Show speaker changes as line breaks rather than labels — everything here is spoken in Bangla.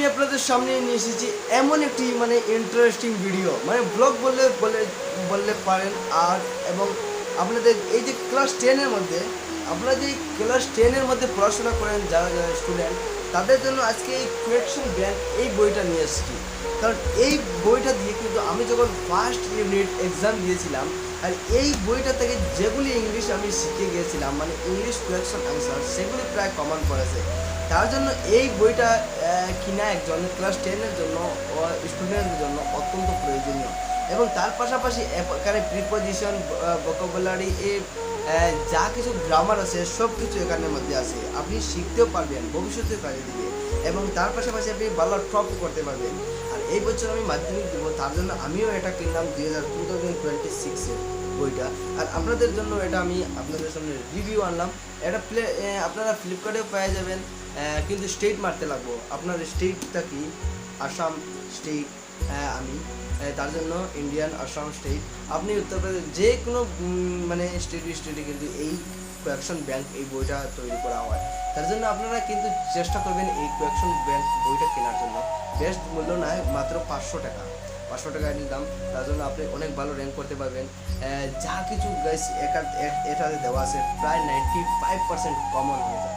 আমি আপনাদের সামনে নিয়ে এসেছি এমন একটি মানে ইন্টারেস্টিং ভিডিও মানে ব্লগ বললে, বলে, বললে পারেন আর, এবং আপনাদের এই যে ক্লাস টেনের মধ্যে, আপনারা যে ক্লাস টেনের মধ্যে পড়াশোনা করেন, যারা যারা স্টুডেন্ট তাদের জন্য আজকে এই কোয়েকশন ব্যাংক এই বইটা নিয়ে এসেছি। কারণ এই বইটা দিয়ে কিন্তু আমি যখন ফার্স্ট ইউনিট এক্সাম দিয়েছিলাম, আর এই বইটা থেকে যেগুলি ইংলিশ আমি শিখে গিয়েছিলাম মানে ইংলিশ কোয়েকশন অ্যান্সার সেগুলি প্রায় কমন পড়েছে। তার জন্য এই বইটা কিনা একজন ক্লাস টেনের জন্য স্টুডেন্টের জন্য অত্যন্ত প্রয়োজনীয়। এবং তার পাশাপাশি এখানে প্রিপোজিশন ভোকাবুলারি এ যা কিছু গ্রামার আছে সব কিছু এখানের মধ্যে আছে। আপনি শিখতেও পারবেন ভবিষ্যতে কাজে দিবে। এবং তার পাশাপাশি আপনি ভালো টপ করতে পারবেন। আর এই বছর আমি মাধ্যমিক দেবো, তার জন্য আমিও এটা কিনলাম দুই হাজার টু থাউজেন্ড টোয়েন্টি সিক্সে বইটা। আর আপনাদের জন্য এটা আমি আপনাদের সামনে রিভিউ আনলাম। এটা প্লে আপনারা ফ্লিপকার্টেও পেয়ে যাবেন। কিন্তু স্টেট মারতে লাগবো। আপনার স্টেটটা কি? আসাম স্টেট হ্যাঁ আমি। তার জন্য ইন্ডিয়ান আসাম স্টেট আপনি উত্তরপ্রদেশ যে কোনো মানে স্টেট স্টেটে কিন্তু এই কোয়াকশন ব্যাংক এই বইটা তৈরি করা হয়। তার জন্য আপনারা কিন্তু চেষ্টা করবেন এই কোয়াকশন ব্যাংক বইটা কেনার জন্য। বেস্ট মূল্য নয়, মাত্র পাঁচশো টাকা। পাঁচশো টাকা দাম। তার জন্য আপনি অনেক ভালো র্যাঙ্ক করতে পারবেন। যা কিছু গাইস এটাতে দেওয়া আছে, প্রায় নাইনটি ফাইভ পার্সেন্ট কমন হয়ে যায়।